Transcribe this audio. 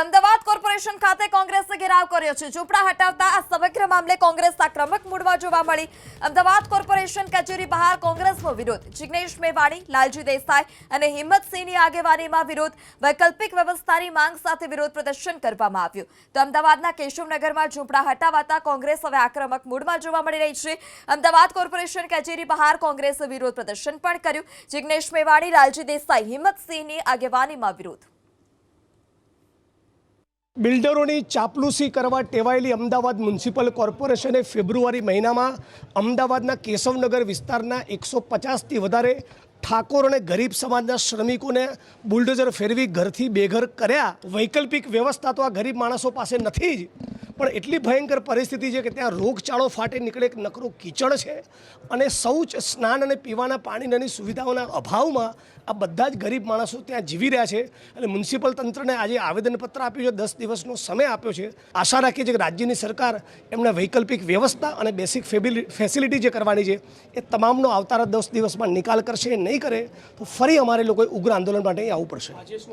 Ahmedabad corporation ખાતે કોંગ્રેસે ઘેરાવ કર્યો છે. ઝૂંપડા હટાવતા આ સમગ્ર મામલે કોંગ્રેસ આક્રમક મૂડમાં જોવા મળી. અમદાવાદ કોર્પોરેશન કચેરી બહાર કોંગ્રેસનો વિરોધ. જિગ્નેશ મેવાણી, લાલજી દેસાઈ અને હિંમતસિંહની આગેવાનીમાં વિરોધ. વૈકલ્પિક વ્યવસ્થાની માંગ સાથે વિરોધ પ્રદર્શન કરવામાં આવ્યું. તો અમદાવાદના કેશવનગરમાં ઝૂંપડા હટાવાતા કોંગ્રેસ હવે આક્રમક મૂડમાં જોવા મળી રહી છે. અમદાવાદ કોર્પોરેશન કચેરી બહાર કોંગ્રેસે વિરોધ પ્રદર્શન પણ કર્યું. જિગ્નેશ મેવાણી, લાલજી દેસાઈ, હિંમતસિંહની આગેવાનીમાં વિરોધ. બિલ્ડરોની ચાપલુસી કરવા ટેવાયેલી અમદાવાદ મ્યુનિસિપલ કોર્પોરેશને ફેબ્રુઆરી મહિનામાં અમદાવાદના કેશવનગર વિસ્તારના એકસો પચાસથી વધારે ઠાકોર અને ગરીબ સમાજના શ્રમિકોને બુલડોઝર ફેરવી ઘરથી બેઘર કર્યા. વૈકલ્પિક વ્યવસ્થા તો આ ગરીબ માણસો પાસે નથી જ. પણ એટલી ભયંકર પરિસ્થિતિ છે કે ત્યાં રોગચાળો ફાટે નીકળે એક નકરું કીચડ છે. અને શૌચ, સ્નાન અને પીવાના પાણીની સુવિધાઓના અભાવમાં આ બધા જ ગરીબ માણસો ત્યાં જીવી રહ્યા છે. અને મ્યુનિસિપલ તંત્રને આજે આવેદનપત્ર આપ્યું છે, દસ દિવસનો સમય આપ્યો છે. આશા રાખીએ છીએ કે રાજ્યની સરકાર એમને વૈકલ્પિક વ્યવસ્થા અને બેસિક ફેસિલિટી જે કરવાની છે, એ તમામનો આવતારા દસ દિવસમાં નિકાલ કરશે, નહીં કરે, તો ફરી અમારે લોકોએ ઉગ્ર આંદોલન માટે અહીં આવવું પડશે.